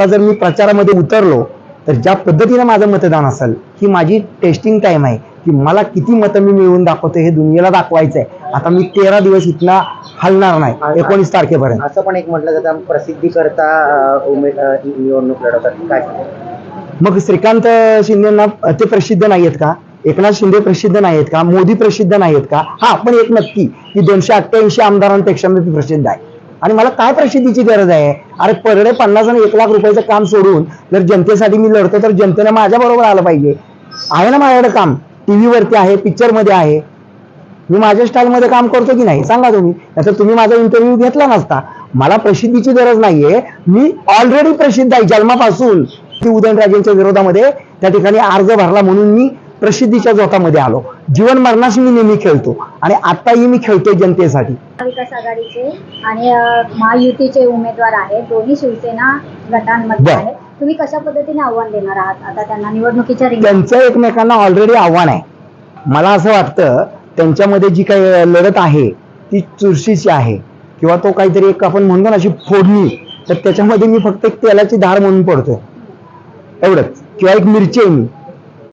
आता जर मी प्रचारामध्ये उतरलो तर ज्या पद्धतीने माझं मतदान असेल ही माझी टेस्टिंग टाइम आहे. की मला किती मतं मी मिळवून दाखवतो हे दुनियेला दाखवायचं आहे आता मी तेरा दिवस इथला हलणार नाही एकोणीस तारखेपर्यंत. असं पण एक म्हटलं जातं प्रसिद्धी करता निवडणूक लढवतात. काय? मग श्रीकांत शिंदेना ते प्रसिद्ध नाही आहेत का? एकनाथ शिंदे प्रसिद्ध नाही आहेत का? मोदी प्रसिद्ध नाही आहेत का? हा पण एक नक्की की दोनशे अठ्ठ्याऐंशी आमदारांपेक्षा मी प्रसिद्ध आहे. आणि मला काय प्रसिद्धीची गरज आहे? अरे परडे पन्नास आणि एक लाख रुपयाचं काम सोडून जर जनतेसाठी मी लढतो तर जनतेने माझ्या बरोबर आलं पाहिजे. आहे ना माझ्याकडे काम? टीव्ही वरती आहे पिक्चरमध्ये आहे. मी माझ्या स्टाईलमध्ये काम करतो की नाही? सांगा तुम्ही. नाहीतर तुम्ही माझा इंटरव्ह्यू घेतला नसता. मला प्रसिद्धीची गरज नाहीये. मी ऑलरेडी प्रसिद्ध आहे. जन्मापासून. की उदयनराजेंच्या विरोधामध्ये त्या ठिकाणी अर्ज भरला म्हणून मी प्रसिद्धीच्या जोतामध्ये आलो. जीवन मरणाशी मी नेहमी खेळतो आणि आताही मी खेळतोय जनतेसाठी. महाविकास आघाडीचे आणि महायुतीचे उमेदवार आहेत. दोन्ही शिवसेना गटांमध्ये. आहेत. तुम्ही कशा पद्धतीने आव्हान देणार आहात? आता त्यांना निवडणुकीच्या त्यांचं एकमेकांना ऑलरेडी आव्हान आहे. मला असं वाटतं त्यांच्यामध्ये जी काही लढत आहे ती चुरशीची आहे. किंवा तो काहीतरी एक आपण म्हणतो ना अशी फोडणी तर त्याच्यामध्ये मी फक्त एक तेलाची धार म्हणून पडतोय. एवढंच. किंवा एक मिरची आहे मी.